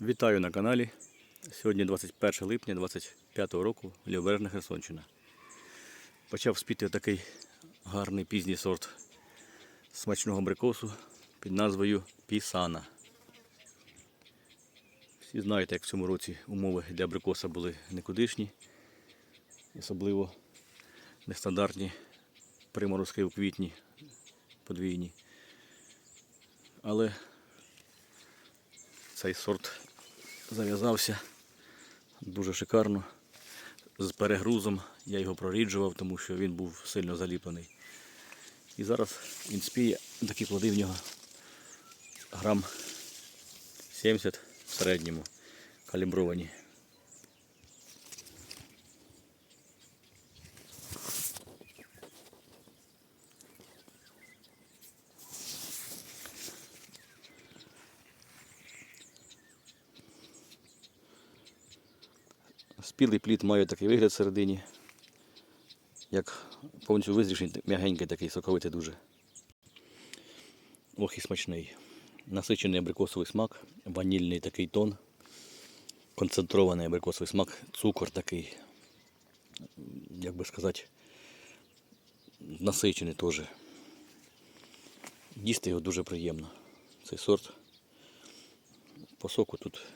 Вітаю на каналі. Сьогодні 21 липня 25 року, Лівобережна Херсонщина. Почав спіти такий гарний пізній сорт смачного абрикосу під назвою Пісана. Всі знаєте, як в цьому році умови для абрикоса були никудишні, особливо нестандартні приморозки у квітні подвійні. Але цей сорт зав'язався дуже шикарно. З перегрузом я його проріджував, тому що він був сильно заліплений. І зараз він спіє, такі плоди в нього грам 70 в середньому калібровані. Спілий плід має такий вигляд всередині, як повністю визрівший, м'ягенький такий, соковитий дуже. Ох і смачний. Насичений абрикосовий смак, ванільний такий тон, концентрований абрикосовий смак, цукор такий, як би сказати, насичений теж. Їсти його дуже приємно. Цей сорт. По соку тут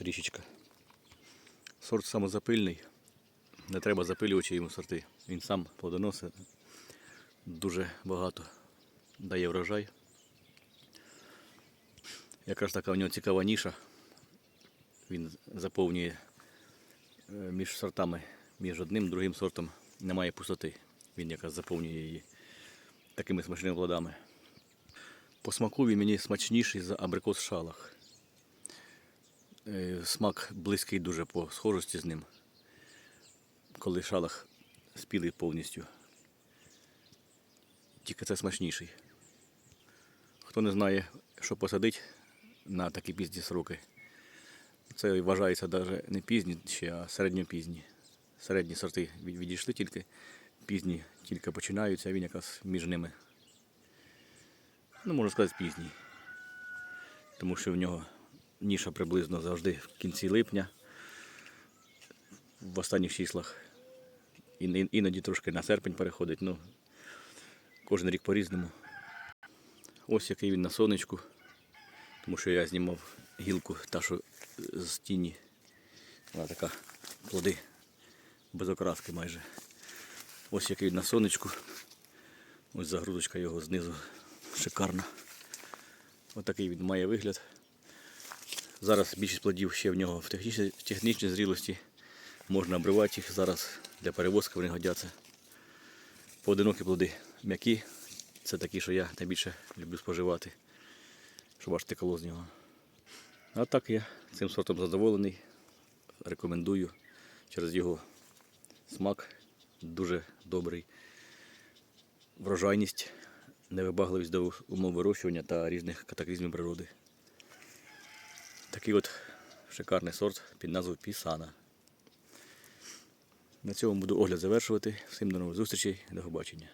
річечка. Сорт самозапильний. Не треба запилювачі йому сорти. Він сам плодоносить дуже багато дає врожай. Якраз така в нього цікава ніша. Він заповнює е, між сортами, між одним другим сортом немає пустоти. Він якраз заповнює її такими смачними плодами. По смаку він мені смачніший за абрикос шалах. Е, Смак близький дуже по схожості з ним, коли шалах спілий повністю. Тільки це смачніший. Хто не знає, що посадити на такі пізні сроки, це вважається навіть не пізні ще, а середньопізні. Середні сорти відійшли тільки, пізні тільки починаються, а він якраз між ними. Ну, можна сказати, пізній. Тому що в нього ніша приблизно завжди в кінці липня, в останніх числах. Іноді трошки на серпень переходить, ну кожен рік по-різному. Ось який він на сонечку, тому що я знімав гілку та, що з тіні. Вона така плоди без окраски майже. Ось який він на сонечку. Ось загрузочка його знизу шикарна. Ось такий він має вигляд. Зараз більшість плодів ще в нього в технічній, в технічній зрілості. Можна обривати їх зараз для перевозки вони годяться. Поодинокі плоди м'які. Це такі, що я найбільше люблю споживати, щоб аж текало з нього. А так я цим сортом задоволений. Рекомендую через його смак дуже добрий. Врожайність, невибагливість до умов вирощування та різних катаклізмів природи. Такий от шикарний сорт під назвою Пісана. На цьому буду огляд завершувати. Всім до нових зустрічей, до побачення.